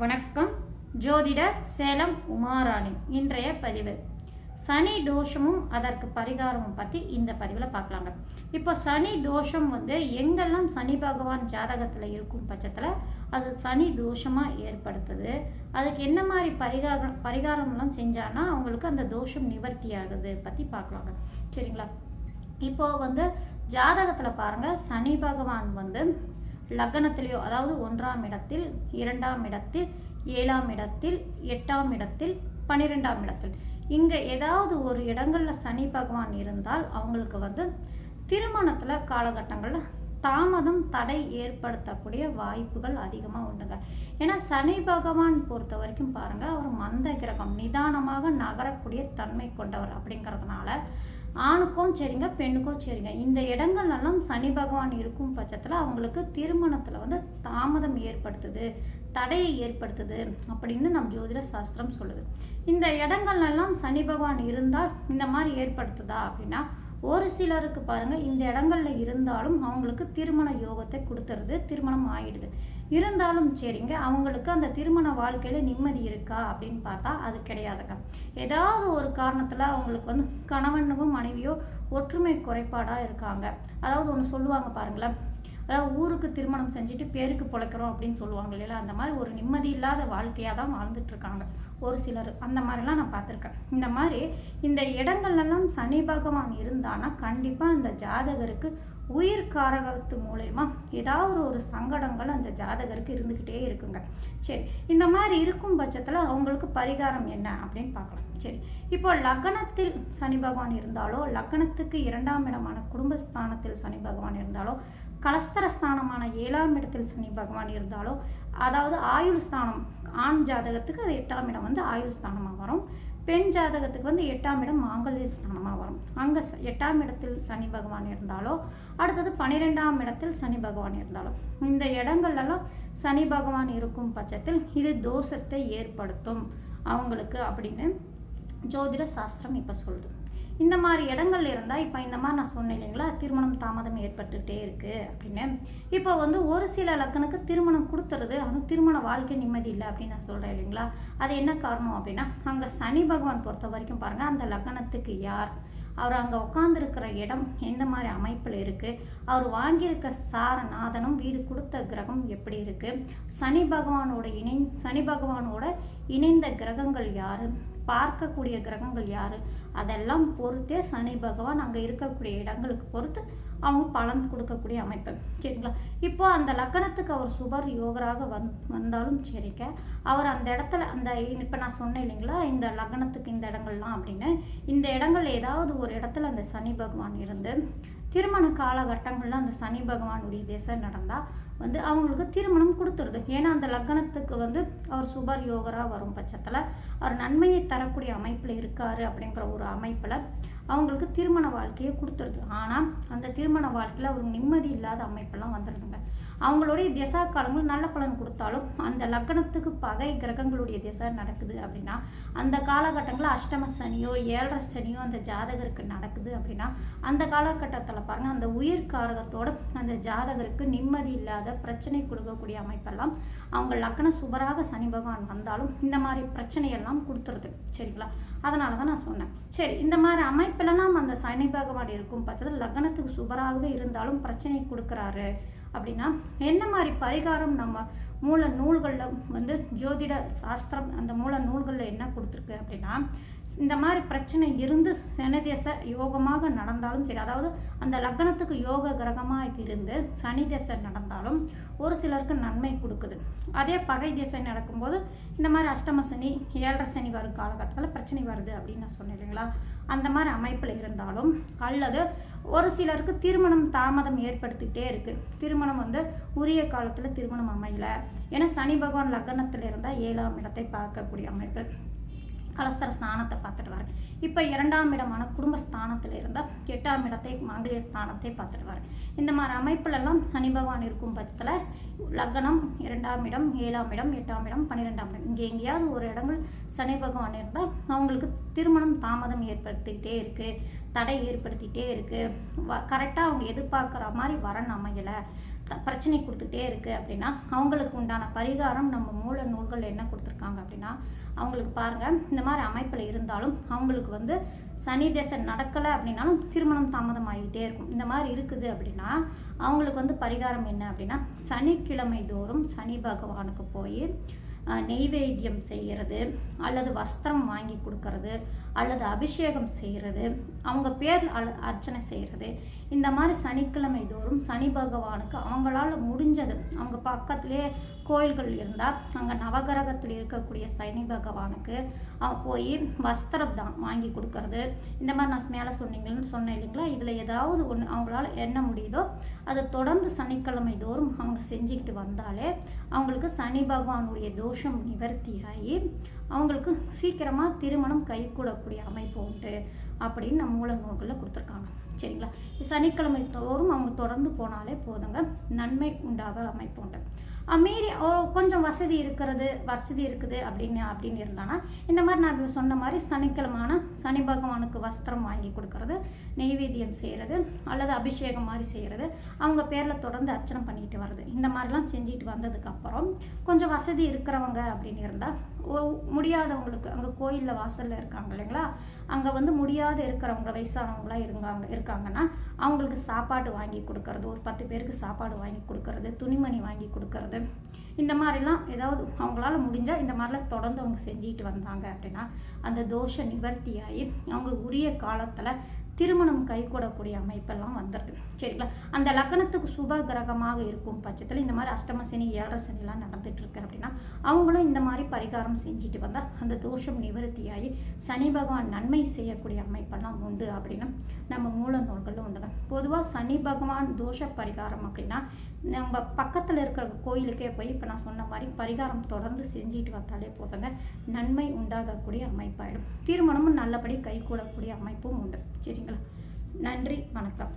வணக்கம். ஜோதிடர் சேலம் உமாராணி இன்றைய பதிவு. சனி தோஷமும் அதற்கு பரிகாரமும் பற்றி இந்த பதிவில் பார்க்கலாங்க. இப்போ சனி தோஷம் வந்து எங்கெல்லாம் சனி பகவான் ஜாதகத்தில் இருக்கும் பட்சத்தில் அது சனி தோஷமாக ஏற்படுத்துது அதுக்கு என்ன மாதிரி பரிகாரம் பரிகாரம்லாம் செஞ்சானா அவங்களுக்கு அந்த தோஷம் நிவர்த்தி ஆகுது பற்றி பார்க்கலாங்க. சரிங்களா? இப்போ வந்து ஜாதகத்தில் பாருங்கள் சனி பகவான் வந்து லக்னத்திலேயோ அதாவது ஒன்றாம் இடத்தில் இரண்டாம் இடத்தில் ஏழாம் இடத்தில் எட்டாம் இடத்தில் பன்னிரெண்டாம் இடத்தில். இங்கே ஏதாவது ஒரு இடங்களில் சனி பகவான் இருந்தால் அவங்களுக்கு வந்து திருமணத்தில் காலகட்டங்களில் தாமதம் தடை ஏற்படுத்தக்கூடிய வாய்ப்புகள் அதிகமாக உண்டுங்க. ஏன்னா சனி பகவான் பொறுத்த வரைக்கும் பாருங்கள் அவர் மந்த கிரகம் நிதானமாக நகரக்கூடிய தன்மை கொண்டவர் அப்படிங்கிறதுனால ஆணுக்கும் சரிங்க பெண்ணுக்கும் சரிங்க. இந்த இடங்கள்லாம் சனி பகவான் இருக்கும் பட்சத்தில் அவங்களுக்கு திருமணத்தில் வந்து தாமதம் ஏற்படுத்துது தடையை ஏற்படுத்துது அப்படின்னு நம் ஜோதிட சாஸ்திரம் சொல்லுது. இந்த இடங்கள்லாம் சனி பகவான் இருந்தால் இந்த மாதிரி ஏற்படுத்துதா அப்படின்னா ஒரு சிலருக்கு பாருங்கள் இந்த இடங்கள்ல இருந்தாலும் அவங்களுக்கு திருமண யோகத்தை கொடுத்துருது திருமணம் ஆயிடுது. இருந்தாலும் சரிங்க அவங்களுக்கு அந்த திருமண வாழ்க்கையில நிம்மதி இருக்கா அப்படின்னு பார்த்தா அது கிடையாதுங்க. ஏதாவது ஒரு காரணத்தில் அவங்களுக்கு வந்து கணவனும் மனைவியோ ஒற்றுமை குறைபாடாக இருக்காங்க. அதாவது ஒன்று சொல்லுவாங்க பாருங்களேன் அதாவது ஊருக்கு திருமணம் செஞ்சுட்டு பேருக்கு பிழைக்கிறோம் அப்படின்னு சொல்லுவாங்க இல்லையா? அந்த மாதிரி ஒரு நிம்மதி இல்லாத வாழ்க்கையாக தான் வாழ்ந்துட்டுருக்காங்க ஒரு சிலர். அந்த மாதிரிலாம் நான் பார்த்துருக்கேன். இந்த மாதிரி இந்த இடங்கள்லாம் சனி பகவான் இருந்தானா கண்டிப்பாக அந்த ஜாதகருக்கு உயிர் காரகத்து மூலயமா ஏதாவது ஒரு சங்கடங்கள் அந்த ஜாதகருக்கு இருந்துக்கிட்டே இருக்குங்க. சரி இந்த மாதிரி இருக்கும் பட்சத்தில் அவங்களுக்கு பரிகாரம் என்ன அப்படின்னு பார்க்கலாம். சரி இப்போ லக்னத்தில் சனி பகவான் இருந்தாலோ லக்னத்துக்கு இரண்டாம் இடமான குடும்பஸ்தானத்தில் சனி பகவான் இருந்தாலோ கலஸ்தரஸ்தானமான ஏழாம் இடத்தில் சனி பகவான் இருந்தாலோ அதாவது ஆயுள் ஸ்தானம் ஆண் ஜாதகத்துக்கு அது எட்டாம் இடம் வந்து ஆயுள் ஸ்தானமாக வரும். பெண் ஜாதகத்துக்கு வந்து எட்டாம் இடம் மாங்கல்ய ஸ்தானமாக வரும். அங்கே எட்டாம் இடத்தில் சனி பகவான் இருந்தாலோ அடுத்தது பன்னிரெண்டாம் இடத்தில் சனி பகவான் இருந்தாலோ இந்த இடங்கள்லாம் சனி பகவான் இருக்கும் பட்சத்தில் இது தோஷத்தை ஏற்படுத்தும். அவங்களுக்கு அப்படின்னு ஜோதிட சாஸ்திரம் இப்போ சொல்லுது. இந்த மாதிரி இடங்கள்ல இருந்தால் இப்போ இந்த மாதிரி நான் சொன்னேன் இல்லைங்களா? திருமணம் தாமதம் ஏற்பட்டுகிட்டே இருக்குது அப்படின்னு. இப்போ வந்து ஒரு சில லக்கனுக்கு திருமணம் கொடுத்துருது அந்த திருமண வாழ்க்கை நிம்மதி இல்லை அப்படின்னு நான் சொல்கிறேன் இல்லைங்களா? அது என்ன காரணம் அப்படின்னா அங்கே சனி பகவான் பொறுத்த வரைக்கும் பாருங்கள் அந்த லக்கணத்துக்கு யார்? அவர் அங்கே உட்காந்துருக்கிற இடம் எந்த மாதிரி அமைப்பில் இருக்குது அவர் வாங்கியிருக்க சாரநாதனும் வீடு கொடுத்த கிரகம் எப்படி இருக்குது சனி பகவானோட இணை சனி பகவானோட இணைந்த கிரகங்கள் யார்? பார்க்கக்கூடிய கிரகங்கள் யார்? அதெல்லாம் பொறுத்தே சனி பகவான் அங்கே இருக்கக்கூடிய இடங்களுக்கு பொறுத்து அவங்க பலன் கொடுக்கக்கூடிய அமைப்பு. சரிங்களா? இப்போ அந்த லக்கணத்துக்கு அவர் சுபர் யோகராக வந் வந்தாலும் சரிங்க. அவர் அந்த இடத்துல அந்த இப்போ நான் சொன்னேன் இல்லைங்களா? இந்த லக்னத்துக்கு இந்த இடங்கள்லாம் அப்படின்னு. இந்த இடங்கள் ஏதாவது ஒரு இடத்துல அந்த சனி பகவான் இருந்து திருமண காலகட்டங்களில் அந்த சனி பகவானுடைய திசை நடந்தால் வந்து அவங்களுக்கு திருமணம் கொடுத்துருது. ஏன்னா அந்த லக்னத்துக்கு வந்து அவர் சுபர் யோகராக வரும் பட்சத்தில் அவர் நன்மையை தரக்கூடிய அமைப்பில் இருக்காரு அப்படிங்கிற ஒரு அமைப்பில் அவங்களுக்கு திருமண வாழ்க்கையை கொடுத்துருது. ஆனால் அந்த திருமண வாழ்க்கையில் அவருக்கு நிம்மதி இல்லாத அமைப்பெல்லாம் வந்துடுதுங்க அவங்களுடைய திசா காலங்கள் நல்ல பலன் கொடுத்தாலும் அந்த லக்னத்துக்கு பகை கிரகங்களுடைய திசை நடக்குது அப்படின்னா அந்த காலகட்டங்களில் அஷ்டம சனியோ ஏழரை சனியோ அந்த ஜாதகருக்கு நடக்குது அப்படின்னா அந்த காலகட்டத்தில் பாருங்கள் அந்த உயிர் காரகத்தோட அந்த ஜாதகருக்கு நிம்மதி இல்லாத பிரச்சனை கொடுக்கக்கூடிய அமைப்பெல்லாம் அவங்க லக்ன சுபராக சனி பகவான் வந்தாலும் இந்த மாதிரி பிரச்சனையெல்லாம் கொடுத்துருது. சரிங்களா? அதனால தான் நான் சொன்னேன். சரி இந்த மாதிரி அமைப்பிலலாம் அந்த சனி பகவான் இருக்கும் பட்சத்தில் லக்னத்துக்கு சுபராகவே இருந்தாலும் பிரச்சனை கொடுக்குறாரு அப்படின்னா என்ன மாதிரி பரிகாரம் நம்ம மூல நூல்களில் வந்து ஜோதிட சாஸ்திரம் அந்த மூல நூல்களில் என்ன கொடுத்துருக்கு அப்படின்னா இந்த மாதிரி பிரச்சனை இருந்து சனிதேச யோகமாக நடந்தாலும் சரி அதாவது அந்த லக்னத்துக்கு யோக கிரகமாக இருந்து சனி திசை நடந்தாலும் ஒரு சிலருக்கு நன்மை கொடுக்குது. அதே பகை திசை நடக்கும்போது இந்த மாதிரி அஷ்டம சனி ஏழரை சனி வரும் காலகட்டத்தில் பிரச்சனை வருது அப்படின்னு நான் சொன்னேன் இல்லைங்களா? அந்த மாதிரி அமைப்பில் இருந்தாலும் அல்லது ஒரு சிலருக்கு திருமணம் தாமதம் ஏற்படுத்திக்கிட்டே இருக்குது திருமணம் வந்து உரிய காலத்தில் திருமணம் அமையலை. ஏன்னா சனி பகவான் லக்னத்தில் இருந்தால் ஏழாம் இடத்தை பார்க்கக்கூடிய அமைப்பு. கலஸ்தர ஸ்தானத்தை பார்த்துட்டு வரேன் இப்போ இரண்டாம் இடமான குடும்ப ஸ்தானத்தில் இருந்தால் எட்டாம் இடத்தை மாங்கலிய ஸ்தானத்தை பார்த்துட்டு வரேன் இந்த மாதிரி அமைப்புலெல்லாம் சனி பகவான் இருக்கும் பட்சத்தில் லக்னம் இரண்டாம் இடம் ஏழாம் இடம் எட்டாம் இடம் பன்னிரெண்டாம் இடம். இங்கே எங்கேயாவது ஒரு இடங்கள் சனி பகவான் இருந்தால் அவங்களுக்கு திருமணம் தாமதம் ஏற்படுத்திக்கிட்டே இருக்குது தடை ஏற்படுத்திகிட்டே இருக்குது கரெக்டாக அவங்க எதிர்பார்க்குற மாதிரி வரன் அமையலை. பிரச்சனை கொடுத்துட்டே இருக்குது அப்படின்னா அவங்களுக்கு உண்டான பரிகாரம் நம்ம மூல நூல்கள் என்ன கொடுத்துருக்காங்க அப்படின்னா அவங்களுக்கு பாருங்கள் இந்த மாதிரி அமைப்பில் இருந்தாலும் அவங்களுக்கு வந்து சனி தேசம் நடக்கலை அப்படின்னாலும் திருமணம் தாமதம் ஆகிட்டே இருக்கும். இந்த மாதிரி இருக்குது அப்படின்னா அவங்களுக்கு வந்து பரிகாரம் என்ன அப்படின்னா சனிக்கிழமை தோறும் சனி பகவானுக்கு போய் நெய்வேத்தியம் செய்கிறது அல்லது வஸ்திரம் வாங்கி கொடுக்கறது அல்லது அபிஷேகம் செய்கிறது அவங்க பேர் அர்ச்சனை செய்கிறது இந்த மாதிரி சனிக்கிழமை தோறும் சனி பகவானுக்கு அவங்களால முடிஞ்சது. அவங்க பக்கத்துலேயே கோயில்கள் இருந்தால் அங்கே நவகிரகத்தில் இருக்கக்கூடிய சனி பகவானுக்கு போய் வஸ்திரம் தான் வாங்கி கொடுக்கறது. இந்த மாதிரி நான் மேலே சொன்னீங்கன்னு சொன்னேன் இல்லைங்களா? இதில் ஏதாவது ஒன்று அவங்களால என்ன முடியுதோ அதை தொடர்ந்து சனிக்கிழமை தோறும் அவங்க செஞ்சுக்கிட்டு வந்தாலே அவங்களுக்கு சனி பகவானுடைய தோஷம் நிவர்த்தியாகி அவங்களுக்கு சீக்கிரமாக திருமணம் கைகூடக்கூடிய அமைப்பு உண்டு அப்படின்னு நம்ம மூல கொடுத்துருக்காங்க. சரிங்களா? சனிக்கிழமை தோறும் அவங்க தொடர்ந்து போனாலே போதுங்க. நன்மை உண்டாக அமைப்பு உண்டு. மீறி ஓ, கொஞ்சம் வசதி இருக்கிறது வசதி இருக்குது அப்படின்னு அப்படின்னு இருந்தானா இந்த மாதிரி நான் சொன்ன மாதிரி சனிக்கிழமான சனி பகவானுக்கு வஸ்திரம் வாங்கி கொடுக்கறது நெய்வேத்தியம் செய்கிறது அல்லது அபிஷேகம் மாதிரி செய்கிறது அவங்க பேரில் தொடர்ந்து அர்ச்சனை பண்ணிட்டு வர்றது. இந்த மாதிரிலாம் செஞ்சுட்டு வந்ததுக்கப்புறம் கொஞ்சம் வசதி இருக்கிறவங்க அப்படின்னு இருந்தால் முடியாதவங்களுக்கு அங்கே கோயிலில் வாசலில் இருக்காங்க இல்லைங்களா? அங்கே வந்து முடியாத இருக்கிறவங்க வயசானவங்களாம் இருக்காங்க இருக்காங்கன்னா அவங்களுக்கு சாப்பாடு வாங்கி கொடுக்கறது ஒரு பத்து பேருக்கு சாப்பாடு வாங்கி கொடுக்கறது துணிமணி வாங்கி கொடுக்கறது இந்த மாதிரிலாம் ஏதாவது அவங்களால முடிஞ்சால் இந்த மாதிரிலாம் தொடர்ந்து அவங்க செஞ்சுட்டு வந்தாங்க அப்படின்னா அந்த தோஷ நிவர்த்தியாகி அவங்களுக்கு உரிய காலத்தில் திருமணம் கைகூடக்கூடிய அமைப்பெல்லாம் வந்துடுது சரிங்களா? அந்த லக்னத்துக்கு சுப கிரகமாக இருக்கும் பட்சத்தில் இந்த மாதிரி அஷ்டமசனி ஏழரை சனிலாம் நடந்துட்டு இருக்கு அப்படின்னா அவங்களும் இந்த மாதிரி பரிகாரம் செஞ்சுட்டு வந்தால் அந்த தோஷம் நிவர்த்தியாகி சனி பகவான் நன்மை செய்யக்கூடிய அமைப்பெல்லாம் உண்டு அப்படின்னு நம்ம மூல நூல்களில் உண்டுங்க பொதுவாக சனி பகவான் தோஷ பரிகாரம் அப்படின்னா நம்ம பக்கத்தில் இருக்கிற கோயிலுக்கே போய் இப்போ நான் சொன்ன மாதிரி பரிகாரம் தொடர்ந்து செஞ்சுட்டு வந்தாலே போதுங்க. நன்மை உண்டாகக்கூடிய அமைப்பாயிடும். திருமணமும் நல்லபடி கைகூடக்கூடிய அமைப்பும் உண்டு. சரிங்களா? நன்றி வணக்கம்.